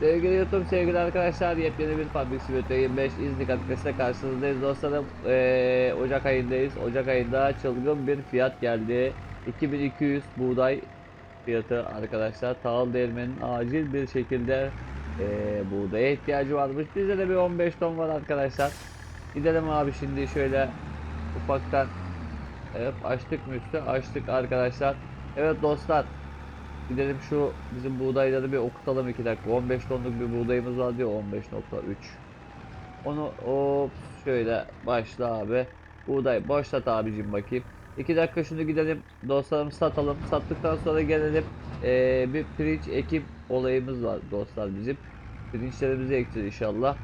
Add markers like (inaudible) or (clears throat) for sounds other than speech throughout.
Sevgili YouTube, sevgili arkadaşlar, yepyeni bir Public Simulator 25 İznik adresine karşınızdayız dostlarım. Ee, Ocak ayındayız. Ocak ayında çılgın bir fiyat geldi. 2200 buğday fiyatı arkadaşlar. Tahıl değirmenin acil bir şekilde ee, buğdaya ihtiyacı varmış. Bizde de bir 15 ton var arkadaşlar. Gidelim abi şimdi şöyle ufaktan Evet açtık mı? Açtık arkadaşlar. Evet dostlar Gidelim şu bizim buğdayları bir okutalım 2 dakika. 15 tonluk bir buğdayımız var diyor 15.3. Onu hop şöyle başla abi. Buğday başlat abicim bakayım. 2 dakika şunu gidelim dostlarım satalım. Sattıktan sonra gelelim. Ee, bir pirinç ekim olayımız var dostlar bizim. Pirinçlerimizi ekeceğiz inşallah.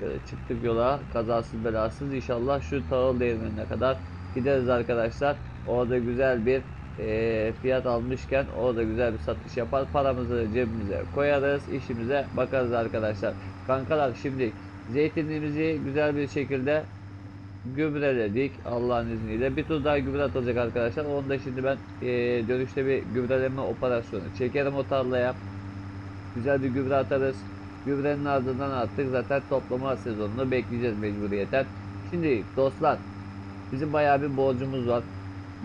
Böyle çıktık yola kazasız belasız inşallah şu tahıl değirmenine kadar gideriz arkadaşlar. Orada güzel bir e, fiyat almışken orada güzel bir satış yapar. Paramızı cebimize koyarız. işimize bakarız arkadaşlar. Kankalar şimdi zeytinliğimizi güzel bir şekilde gübreledik Allah'ın izniyle. Bir tur daha gübre atacak arkadaşlar. Onu da şimdi ben e, dönüşte bir gübreleme operasyonu çekerim o tarlaya. Güzel bir gübre atarız. Gübrenin ardından artık zaten toplama sezonunu bekleyeceğiz mecburiyeten. Şimdi dostlar bizim bayağı bir borcumuz var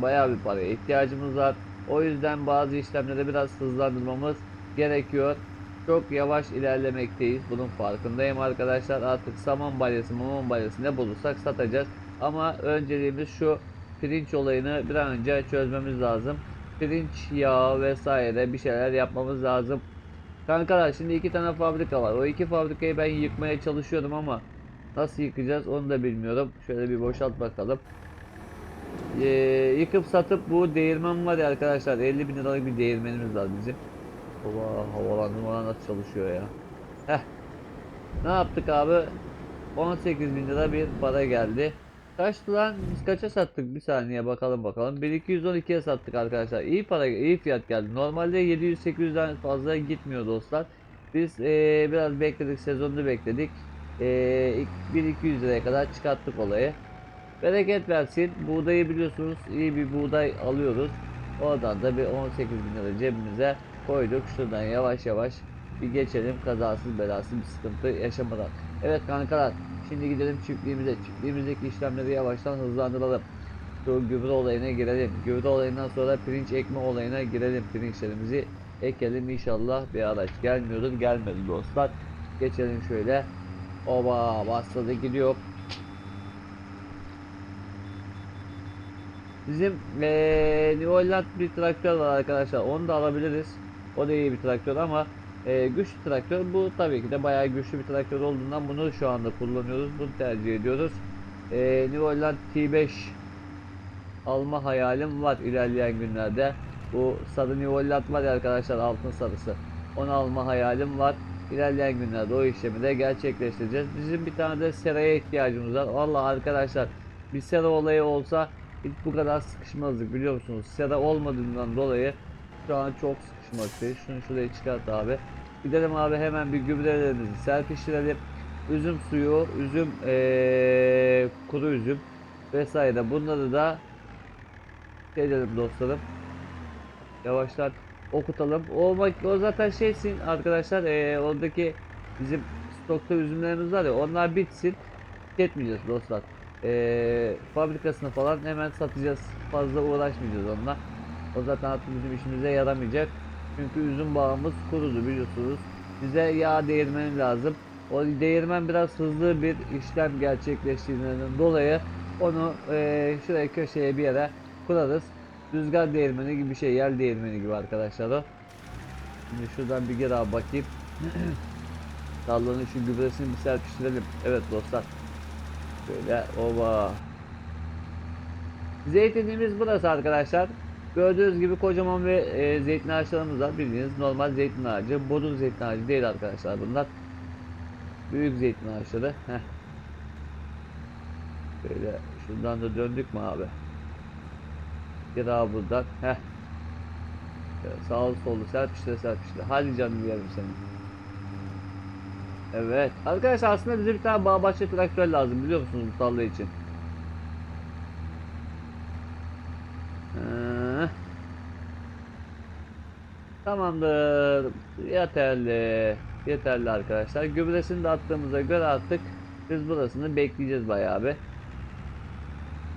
bayağı bir paraya ihtiyacımız var. O yüzden bazı işlemleri biraz hızlandırmamız gerekiyor. Çok yavaş ilerlemekteyiz. Bunun farkındayım arkadaşlar. Artık saman balyası, mamon balyası ne bulursak satacağız. Ama önceliğimiz şu pirinç olayını bir an önce çözmemiz lazım. Pirinç yağı vesaire bir şeyler yapmamız lazım. Kankalar şimdi iki tane fabrika var. O iki fabrikayı ben yıkmaya çalışıyorum ama nasıl yıkacağız onu da bilmiyorum. Şöyle bir boşalt bakalım. Ee, yıkıp satıp bu değirmen var ya arkadaşlar 50 bin liralık bir değirmenimiz var bizim. Baba havalandırmalar nasıl çalışıyor ya. Heh. Ne yaptık abi? 18 bin lira bir para geldi. Kaçtı lan? Biz kaça sattık? Bir saniye bakalım bakalım. 1212'ye sattık arkadaşlar. İyi para, iyi fiyat geldi. Normalde 700-800'den fazla gitmiyor dostlar. Biz ee, biraz bekledik, sezonunu bekledik. Ee, 1200 liraya kadar çıkarttık olayı. Bereket versin. Buğdayı biliyorsunuz iyi bir buğday alıyoruz. Oradan da bir 18 bin lira cebimize koyduk. Şuradan yavaş yavaş bir geçelim kazasız belasız bir sıkıntı yaşamadan. Evet kankalar şimdi gidelim çiftliğimize. Çiftliğimizdeki işlemleri yavaştan hızlandıralım. Şu gübre olayına girelim. Gübre olayından sonra pirinç ekme olayına girelim. Pirinçlerimizi ekelim inşallah bir araç gelmiyordur. Gelmedi dostlar. Geçelim şöyle. Oba bastırdı gidiyor. Bizim eee New Holland bir traktör var arkadaşlar. Onu da alabiliriz. O da iyi bir traktör ama eee, güçlü traktör. Bu tabii ki de bayağı güçlü bir traktör olduğundan bunu şu anda kullanıyoruz. Bunu tercih ediyoruz. Eee New Holland T5 alma hayalim var ilerleyen günlerde. Bu sarı New Holland var ya arkadaşlar altın sarısı. Onu alma hayalim var. İlerleyen günlerde o işlemi de gerçekleştireceğiz. Bizim bir tane de seraya ihtiyacımız var. Vallahi arkadaşlar bir sera olayı olsa hiç bu kadar sıkışmazdık biliyor musunuz? Sera olmadığından dolayı şu an çok sıkışmaktayız. Şunu şuraya çıkart abi. Gidelim abi hemen bir gübrelerimizi serpiştirelim. Üzüm suyu, üzüm ee, kuru üzüm vesaire bunları da edelim dostlarım. Yavaştan okutalım. O, o zaten şeysin arkadaşlar ee, oradaki bizim stokta üzümlerimiz var ya onlar bitsin. Tüketmeyeceğiz dostlar eee fabrikasını falan hemen satacağız. Fazla uğraşmayacağız onunla. O zaten artık bizim işimize yaramayacak. Çünkü üzüm bağımız kurudu biliyorsunuz. Bize yağ değirmeni lazım. O değirmen biraz hızlı bir işlem gerçekleştirdiğinden dolayı onu eee şuraya köşeye bir yere kurarız. Rüzgar değirmeni gibi bir şey, yel değirmeni gibi arkadaşlar o. Şimdi şuradan bir geri bakayım. (clears throat) Tarlanın şu gübresini bir serpiştirelim. Evet dostlar. Şöyle oba. Zeytinliğimiz burası arkadaşlar. Gördüğünüz gibi kocaman bir e, zeytin ağaçlarımız var. Bildiğiniz normal zeytin ağacı. Bodrum zeytin ağacı değil arkadaşlar bunlar. Büyük zeytin ağaçları. Heh. Böyle şuradan da döndük mü abi? Bir daha buradan. Heh. Şöyle sağlı sollu serpiştire serpiştire. Hadi canım yerim seni. Evet. Arkadaşlar aslında bize bir tane bağ bahçe traktör lazım biliyor musunuz bu tarla için? Ee, Tamamdır. Yeterli. Yeterli arkadaşlar. Gübresini de attığımıza göre artık biz burasını bekleyeceğiz bayağı bir.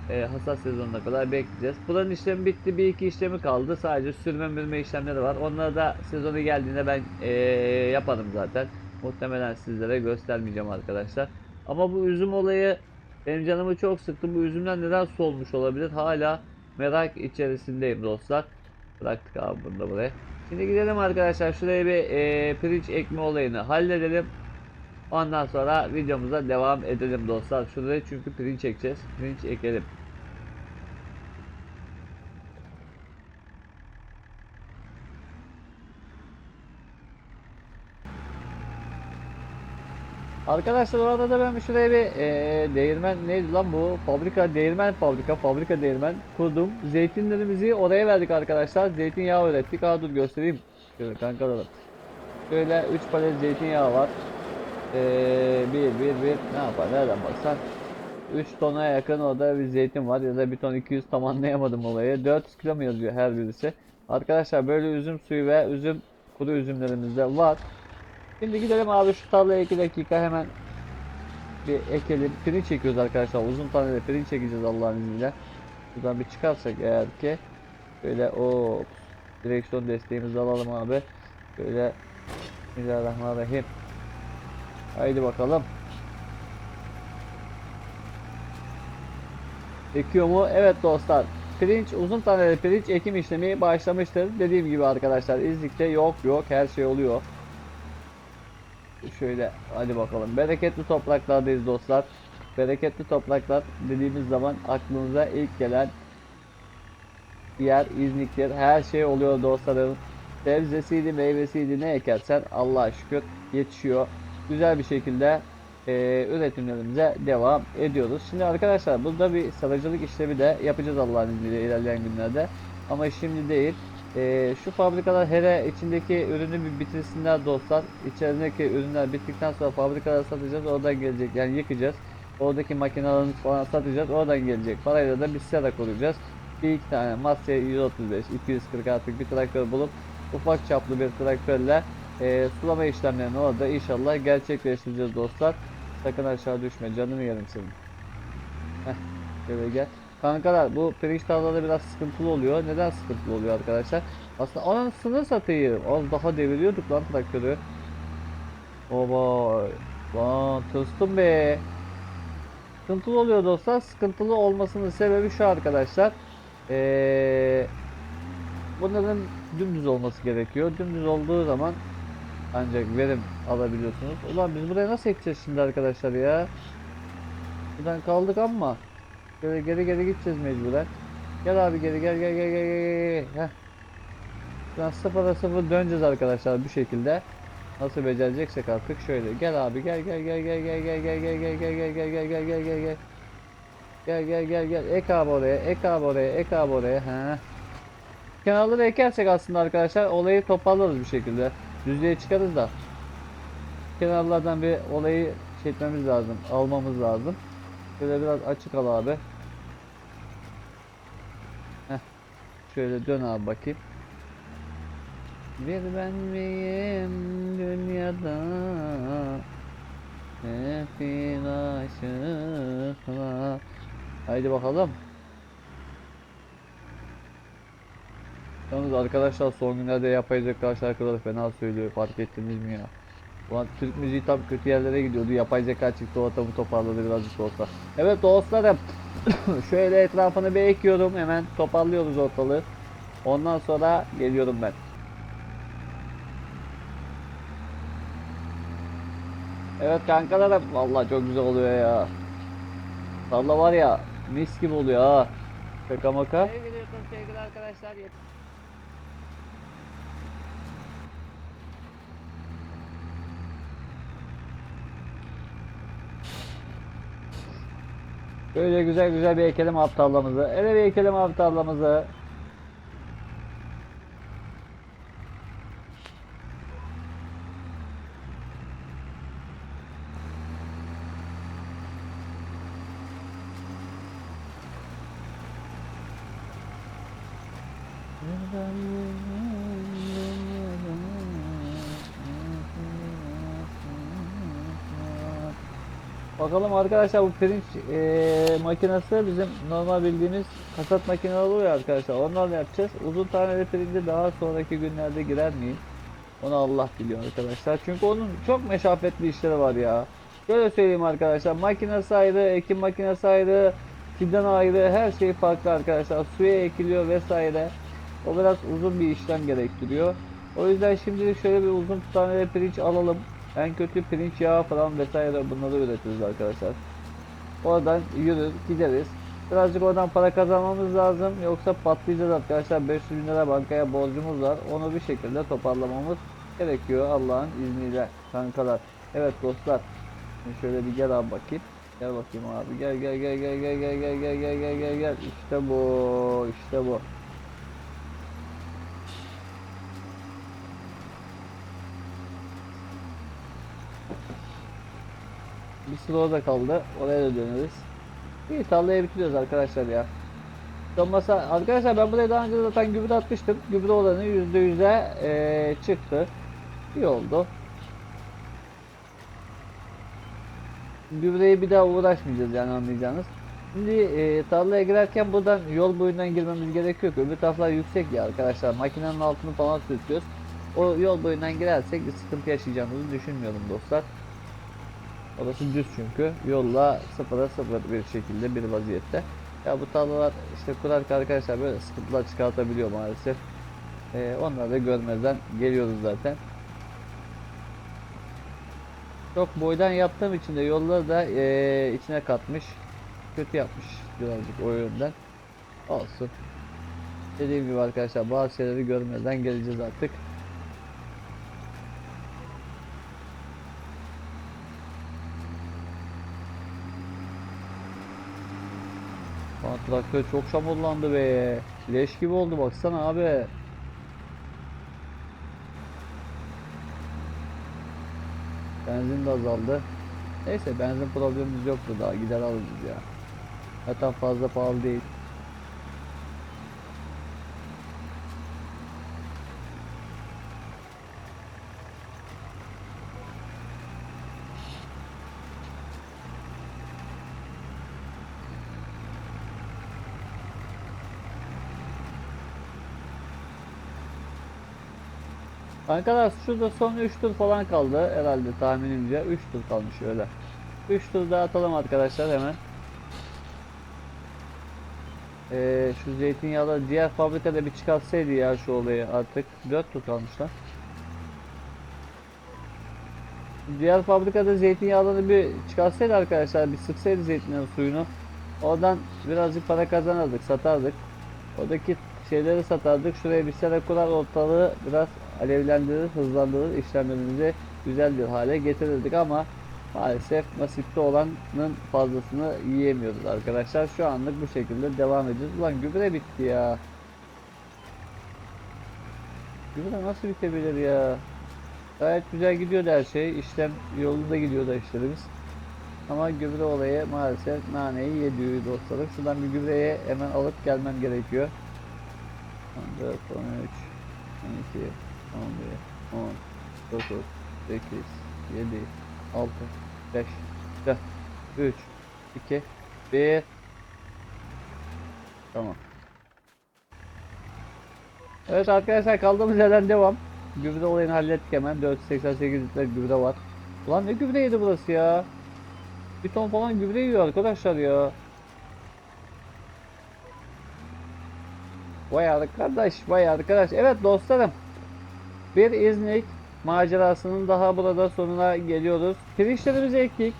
Ee, hasat sezonuna kadar bekleyeceğiz. Buranın işlemi bitti. Bir iki işlemi kaldı. Sadece sürme mürme işlemleri var. Onları da sezonu geldiğinde ben ee, yaparım zaten. Muhtemelen sizlere göstermeyeceğim arkadaşlar. Ama bu üzüm olayı benim canımı çok sıktı. Bu üzümler neden solmuş olabilir? Hala merak içerisindeyim dostlar. Bıraktık abi bunu da buraya. Şimdi gidelim arkadaşlar şuraya bir e, pirinç ekme olayını halledelim. Ondan sonra videomuza devam edelim dostlar. Şuraya çünkü pirinç ekeceğiz. Pirinç ekelim. Arkadaşlar o arada ben şuraya bir e, değirmen neydi lan bu? Fabrika değirmen fabrika fabrika değirmen kurdum. Zeytinlerimizi oraya verdik arkadaşlar. Zeytinyağı ürettik. Aa dur göstereyim. Şöyle kankalarım. Şöyle 3 palet zeytinyağı var. Ee, bir bir bir ne yapar nereden baksan 3 tona yakın orada bir zeytin var ya da 1 ton 200 tam anlayamadım olayı 400 kilo mu yazıyor her birisi Arkadaşlar böyle üzüm suyu ve üzüm kuru üzümlerimiz de var Şimdi gidelim abi şu tarlaya 2 dakika hemen bir ekelim pirinç çekiyoruz arkadaşlar uzun tane de pirinç çekeceğiz Allah'ın izniyle Buradan bir çıkarsak eğer ki Böyle o direksiyon desteğimizi alalım abi Böyle Bismillahirrahmanirrahim Haydi bakalım. Ekiyor mu? Evet dostlar. Pirinç uzun taneli pirinç ekim işlemi başlamıştır. Dediğim gibi arkadaşlar İznik'te yok yok her şey oluyor. Şöyle hadi bakalım. Bereketli topraklardayız dostlar. Bereketli topraklar dediğimiz zaman aklınıza ilk gelen yer İznik'tir. Her şey oluyor dostlarım. Sebzesiydi, meyvesiydi ne ekersen Allah'a şükür yetişiyor. Güzel bir şekilde e, üretimlerimize devam ediyoruz. Şimdi arkadaşlar burada bir sarıcılık işlemi de yapacağız Allah'ın izniyle ilerleyen günlerde. Ama şimdi değil. E, şu fabrikalar hele içindeki ürünü bir bitirsinler dostlar. İçerideki ürünler bittikten sonra fabrikalara satacağız. Oradan gelecek yani yıkacağız. Oradaki makinelerimizi falan satacağız. Oradan gelecek. Parayla da bir sera kuracağız. Bir iki tane Massey 135, 240 artık bir traktör bulup ufak çaplı bir traktörle e, sulama işlemlerini orada inşallah gerçekleştireceğiz dostlar. Sakın aşağı düşme canını yerim senin. Heh, gel. Kankalar bu pirinç tarlaları biraz sıkıntılı oluyor. Neden sıkıntılı oluyor arkadaşlar? Aslında anasını satayım. Az daha deviriyorduk lan traktörü. Oba. Lan tırstım be. Sıkıntılı oluyor dostlar. Sıkıntılı olmasının sebebi şu arkadaşlar. Eee bunların dümdüz olması gerekiyor. Dümdüz olduğu zaman ancak verim alabiliyorsunuz. Ulan biz buraya nasıl ekeceğiz şimdi arkadaşlar ya? Buradan kaldık ama şöyle geri geri gideceğiz mecburen. Gel abi geri gel gel gel gel gel. Heh. Buradan sıfıra sıfır döneceğiz arkadaşlar bu şekilde. Nasıl becereceksek artık şöyle. Gel abi gel gel gel gel gel gel gel gel gel gel gel gel gel gel gel gel gel. Gel gel gel gel. Ek abi oraya, ek abi oraya, ek abi oraya. Ha. Kenarları ekersek aslında arkadaşlar olayı toparlarız bir şekilde. Düzlüğe çıkarız da. Kenarlardan bir olayı şey etmemiz lazım. Almamız lazım. Şöyle biraz açık al abi. Heh. Şöyle dön abi bakayım. Bir ben miyim dünyada bir aşıklar Haydi bakalım. Yalnız arkadaşlar son günlerde yapay zeka şarkıları fena söylüyor fark ettiniz mi ya? Ulan Türk müziği tam kötü yerlere gidiyordu. Yapay zeka çıktı ortamı toparladı birazcık olsa. Evet dostlarım. (coughs) Şöyle etrafını bir ekiyorum. Hemen toparlıyoruz ortalığı. Ondan sonra geliyorum ben. Evet kankalarım. Vallahi çok güzel oluyor ya. Salla var ya mis gibi oluyor ha. Şaka maka. Sevgili arkadaşlar. Böyle güzel güzel bir ekelim abi tarlamızı. Ele bir ekelim abi tarlamızı. Bakalım arkadaşlar bu pirinç eee, makinesi bizim normal bildiğimiz kasat makineleri oluyor arkadaşlar. Onlarla yapacağız. Uzun taneli pirinci daha sonraki günlerde girer miyim? Onu Allah biliyor arkadaşlar. Çünkü onun çok meşakkatli işleri var ya. Şöyle söyleyeyim arkadaşlar. Makinesi ayrı, ekim makinesi ayrı, fidan ayrı, her şey farklı arkadaşlar. Suya ekiliyor vesaire. O biraz uzun bir işlem gerektiriyor. O yüzden şimdilik şöyle bir uzun taneli pirinç alalım. En kötü pirinç yağı falan vesaire bunları üretiriz arkadaşlar. Oradan yürür gideriz. Birazcık oradan para kazanmamız lazım. Yoksa patlayacağız arkadaşlar. 500 bin lira bankaya borcumuz var. Onu bir şekilde toparlamamız gerekiyor Allah'ın izniyle kankalar. Evet dostlar. Şöyle bir gel abi bakayım. Gel bakayım abi. Gel gel gel gel gel gel gel gel gel gel gel. İşte bu. işte bu. Bir sıra orada kaldı. Oraya da döneriz. İyi tarlayı bitiriyoruz arkadaşlar ya. Olmasa arkadaşlar ben buraya daha önce zaten gübre atmıştım. Gübre oranı %100'e eee çıktı. İyi oldu. Gübreyi bir daha uğraşmayacağız yani anlayacağınız. Şimdi eee, tarlaya girerken buradan yol boyundan girmemiz gerekiyor ki öbür taraflar yüksek ya arkadaşlar. Makinenin altını falan sürtüyoruz. O yol boyundan girersek bir sıkıntı yaşayacağımızı düşünmüyorum dostlar. Orası düz çünkü. Yolla sıfıra sıfır bir şekilde bir vaziyette. Ya bu tarlalar işte kurarken arkadaşlar böyle sıkıntılar çıkartabiliyor maalesef. Ee, onları da görmezden geliyoruz zaten. Çok boydan yaptığım için de yolları da ee, içine katmış. Kötü yapmış birazcık o yönden. Olsun. Dediğim gibi arkadaşlar bazı şeyleri görmezden geleceğiz artık. Lan traktör çok çamurlandı be. Leş gibi oldu baksana abi. Benzin de azaldı. Neyse benzin problemimiz yoktu daha gider alırız ya. Zaten fazla pahalı değil. Arkadaşlar şurada son 3 tur falan kaldı herhalde tahminimce 3 tur kalmış öyle. 3 tur daha atalım arkadaşlar hemen. Ee, şu zeytinyağları diğer fabrikada bir çıkartsaydı ya şu olayı artık 4 tur kalmış lan. Diğer fabrikada zeytinyağlarını bir çıkarsaydı arkadaşlar bir sıksaydı zeytinyağı suyunu. Oradan birazcık para kazanırdık satardık. Oradaki şeyleri satardık. Şuraya bir sene kurar ortalığı biraz alevlendirir, hızlandırır, işlemlerimizi güzel bir hale getirirdik ama maalesef nasipte olanın fazlasını yiyemiyoruz arkadaşlar. Şu anlık bu şekilde devam ediyoruz. Ulan gübre bitti ya. Gübre nasıl bitebilir ya? Gayet güzel gidiyordu her şey. İşlem yolunda gidiyordu işlerimiz. Ama gübre olayı maalesef naneyi yediyor dostlarım. Şuradan bir gübreye hemen alıp gelmem gerekiyor. 14, 13, 12, 11, 10, 9, 8, 7, 6, 5, 4, 3, 2, 1. Tamam. Evet arkadaşlar kaldığımız yerden devam. Gübre olayını hallettik hemen. 488 litre gübre var. Ulan ne gübre yedi burası ya? Bir ton falan gübre yiyor arkadaşlar ya. Vay arkadaş, vay arkadaş. Evet dostlarım. Bir İznik macerasının daha burada sonuna geliyoruz. Pirinçlerimizi ektik.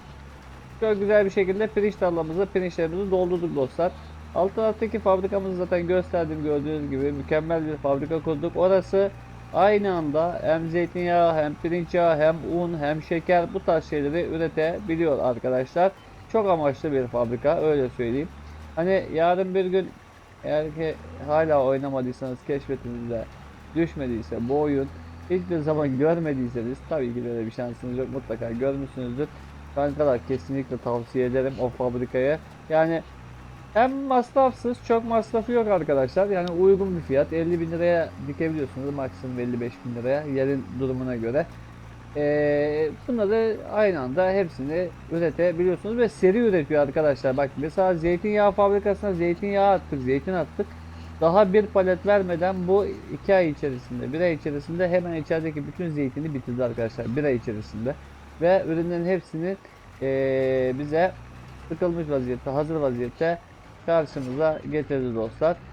Çok güzel bir şekilde pirinç tarlamızı, pirinçlerimizi doldurduk dostlar. Alt taraftaki fabrikamızı zaten gösterdim gördüğünüz gibi mükemmel bir fabrika kurduk. Orası aynı anda hem zeytinyağı hem pirinç yağı hem un hem şeker bu tarz şeyleri üretebiliyor arkadaşlar. Çok amaçlı bir fabrika öyle söyleyeyim. Hani yarın bir gün eğer ki hala oynamadıysanız keşfetinizde düşmediyse bu oyun hiçbir zaman görmediyseniz tabii ki böyle bir şansınız yok mutlaka görmüşsünüzdür. Kankalar kesinlikle tavsiye ederim o fabrikaya. Yani hem masrafsız çok masrafı yok arkadaşlar. Yani uygun bir fiyat 50 bin liraya dikebiliyorsunuz maksimum 55 bin liraya yerin durumuna göre. Ee, bunları aynı anda hepsini üretebiliyorsunuz ve seri üretiyor arkadaşlar. Bak mesela zeytinyağı fabrikasına zeytinyağı attık, zeytin attık. Daha bir palet vermeden bu iki ay içerisinde, bir ay içerisinde hemen içerideki bütün zeytini bitirdi arkadaşlar. Bir ay içerisinde. Ve ürünlerin hepsini ee, bize sıkılmış vaziyette, hazır vaziyette karşımıza getirdi dostlar.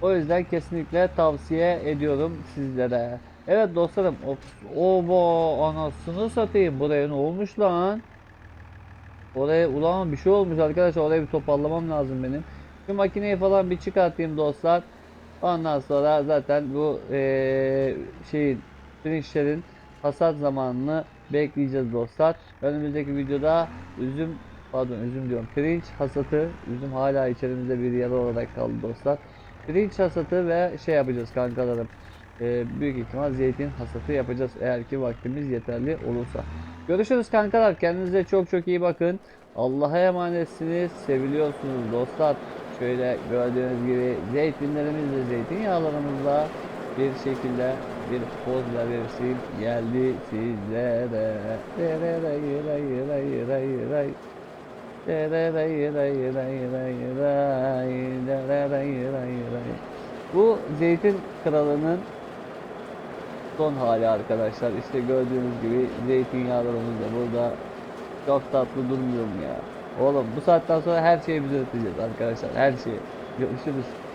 O yüzden kesinlikle tavsiye ediyorum sizlere. Evet dostlarım. Oba anasını satayım. Buraya ne olmuş lan? Oraya ulan bir şey olmuş arkadaşlar. Oraya bir toparlamam lazım benim. Şu makineyi falan bir çıkartayım dostlar. Ondan sonra zaten bu eee şeyin pirinçlerin hasat zamanını bekleyeceğiz dostlar. Önümüzdeki videoda üzüm pardon üzüm diyorum pirinç hasatı üzüm hala içerimizde bir yara olarak kaldı dostlar. Pirinç hasatı ve şey yapacağız kankalarım. Eee, büyük ihtimal zeytin hasatı yapacağız eğer ki vaktimiz yeterli olursa. Görüşürüz kankalar. Kendinize çok çok iyi bakın. Allah'a emanetsiniz. Seviliyorsunuz dostlar. Şöyle gördüğünüz gibi zeytinlerimizle zeytinyağlarımızla bir şekilde bir poz verisi geldi sizlere. Ray ray. Ray ray ray ray ray ray ray. Ray ray ray ray. Bu zeytin kralının son hali arkadaşlar. İşte gördüğünüz gibi zeytinyağlarımız da burada çok tatlı durmuyor mu ya? Oğlum bu saatten sonra her şeyi biz üreteceğiz arkadaşlar. Her şeyi. Görüşürüz.